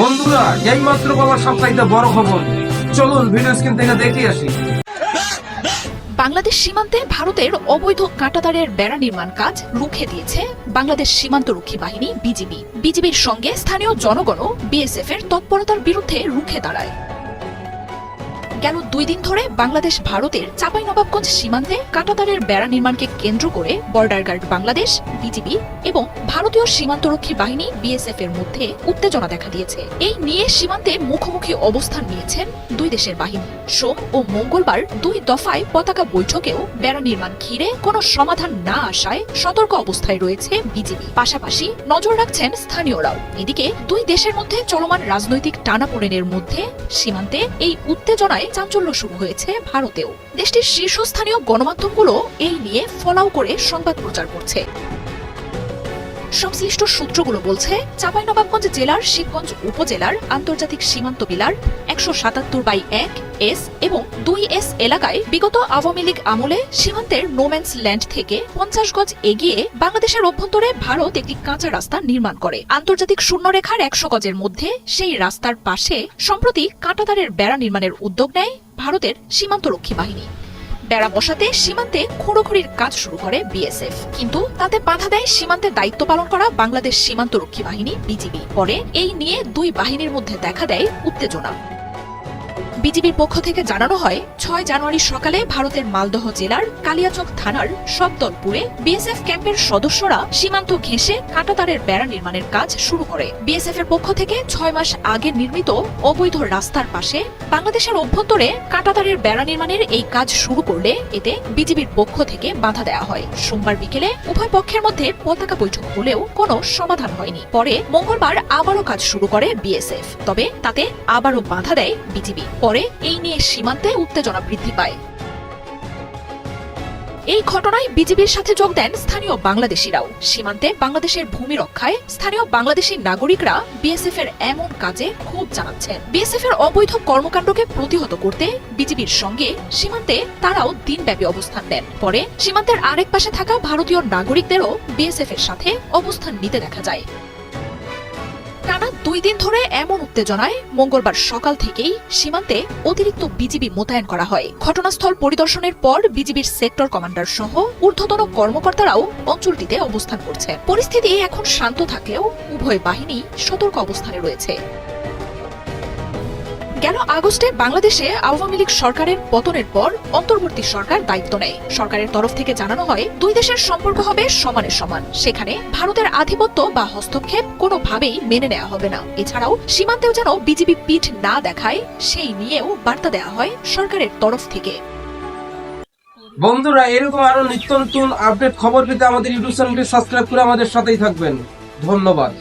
বন্ধুরা, এই মাত্র পাওয়া সবচাইতে বড় খবর। চলুন ভিডিও স্ক্রিন থেকে দেখে আসি। বাংলাদেশ সীমান্তে ভারতের অবৈধ কাঁটাতারের বেড়া নির্মাণ কাজ রুখে দিয়েছে বাংলাদেশ সীমান্ত সীমান্তরক্ষী বাহিনী, বিজিবি। বিজিবির সঙ্গে স্থানীয় জনগণও বিএসএফ এর তৎপরতার বিরুদ্ধে রুখে দাঁড়ায়। গেল দুই দিন ধরে বাংলাদেশ ভারতের চাঁপাইনবাবগঞ্জ সীমান্তে কাঁটাতারের বেড়া নির্মাণকে কেন্দ্র করে বর্ডার গার্ড বাংলাদেশ, বিজিবি এবং ভারতীয় সীমান্তরক্ষী বাহিনী বিএসএফ এর মধ্যে উত্তেজনা দেখা দিয়েছে। এই নিয়ে সীমান্তে মুখোমুখি অবস্থান নিয়েছেন দুই দেশের বাহিনী। সোম ও মঙ্গলবার দুই দফায় পতাকা বৈঠকেও বেড়া নির্মাণ ঘিরে কোনো সমাধান না আসায় সতর্ক অবস্থায় রয়েছে বিজিবি। পাশাপাশি নজর রাখছেন স্থানীয়রাও। এদিকে দুই দেশের মধ্যে চলমান রাজনৈতিক টানাপোড়েনের মধ্যে সীমান্তে এই উত্তেজনায় চাঞ্চল্য শুরু হয়েছে ভারতেও। দেশটির শীর্ষস্থানীয় গণমাধ্যমগুলো এই নিয়ে ফলাও করে সংবাদ প্রচার করছে। সংশ্লিষ্ট সূত্রগুলো বলছে, চাঁপাইনবাবগঞ্জ জেলার শিবগঞ্জ উপজেলার আন্তর্জাতিক সীমান্ত বিলার একশো সাতাত্তর বাই এক এস এবং দুই এস এলাকায় বিগত আওয়ামী লীগ আমলে সীমান্তের নোম্যান্স ল্যান্ড থেকে পঞ্চাশ গজ এগিয়ে বাংলাদেশের অভ্যন্তরে ভারত একটি কাঁচা রাস্তা নির্মাণ করে। আন্তর্জাতিক শূন্যরেখার একশো গজের মধ্যে সেই রাস্তার পাশে, সম্প্রতি কাঁটাতারের বেড়া নির্মাণের উদ্যোগ নেয় ভারতের সীমান্তরক্ষী বাহিনী। বেড়া বসাতে সীমান্তে খুঁড়োখুড়ির কাজ শুরু করে বিএসএফ। কিন্তু তাতে বাধা দেয় সীমান্তে দায়িত্ব পালন করা বাংলাদেশ সীমান্তরক্ষী বাহিনী, বিজিবি। পরে এই নিয়ে দুই বাহিনীর মধ্যে দেখা দেয় উত্তেজনা। বিজিবির পক্ষ থেকে জানানো হয়, ছয় জানুয়ারি সকালে ভারতের মালদহ জেলার কালিয়াচক থানার সবদলপুরে বিএসএফ ক্যাম্পের সদস্যরা সীমান্ত ঘেঁষে কাঁটাতারের বেড়া নির্মাণের কাজ শুরু করে। বিএসএফ এর পক্ষ থেকে ছয় মাস আগে নির্মিত অবৈধ রাস্তার পাশে বাংলাদেশের অভ্যন্তরে কাঁটাতারের বেড়া নির্মাণের এই কাজ শুরু করলে এতে বিজিবির পক্ষ থেকে বাধা দেওয়া হয়। সোমবার বিকেলে উভয় পক্ষের মধ্যে পতাকা বৈঠক হলেও কোনো সমাধান হয়নি। পরে মঙ্গলবার আবারও কাজ শুরু করে বিএসএফ। তবে তাতে আবারও বাধা দেয় বিজিবি। পরে এই নিয়ে সীমান্তে উত্তেজনা বৃদ্ধি পায়। এই ঘটনায় বিজিবির সাথে যোগ দেন স্থানীয় বাংলাদেশিরাও। সীমান্তে বাংলাদেশের ভূমি রক্ষায় স্থানীয় বাংলাদেশি নাগরিকরা বিএসএফ এর এমন কাজে ক্ষোভ জানাচ্ছেন। বিএসএফ এর অবৈধ কর্মকাণ্ডকে প্রতিহত করতে বিজিবির সঙ্গে সীমান্তে তারাও দিনব্যাপী অবস্থান নেন। পরে সীমান্তের আরেক পাশে থাকা ভারতীয় নাগরিকদেরও বিএসএফ এর সাথে অবস্থান নিতে দেখা যায়। দুই দিন ধরে এমন উত্তেজনায় মঙ্গলবার সকাল থেকেই সীমান্তে অতিরিক্ত বিজিবি মোতায়েন করা হয়। ঘটনাস্থল পরিদর্শনের পর বিজিবির সেক্টর কমান্ডার সহ ঊর্ধ্বতন কর্মকর্তারাও অঞ্চলটিতে অবস্থান করছে। পরিস্থিতি এখন শান্ত থাকলেও উভয় বাহিনী সতর্ক অবস্থানে রয়েছে। গেল আগস্টে বাংলাদেশে আওয়ামী লীগ সরকারের পতনের পর অন্তর্বর্তী সরকার দায়িত্ব নেয়? সরকারের তরফ থেকে জানানো হয়, দুই দেশের সম্পর্ক হবে সমানে সমান। সেখানে ভারতের আধিপত্য বা হস্তক্ষেপ কোনোভাবেই মেনে নেওয়া হবে না। এছাড়াও সীমান্তেও যেন বিজেপি পিঠ না দেখায়, সেই নিয়েও বার্তা দেওয়া হয় সরকারের তরফ থেকে। বন্ধুরা, এরকম আরও নিত্য নতুন আপডেট খবর পেতে আমাদের ইউটিউব চ্যানেলটি সাবস্ক্রাইব করে আমাদের সাথেই থাকবেন। ধন্যবাদ।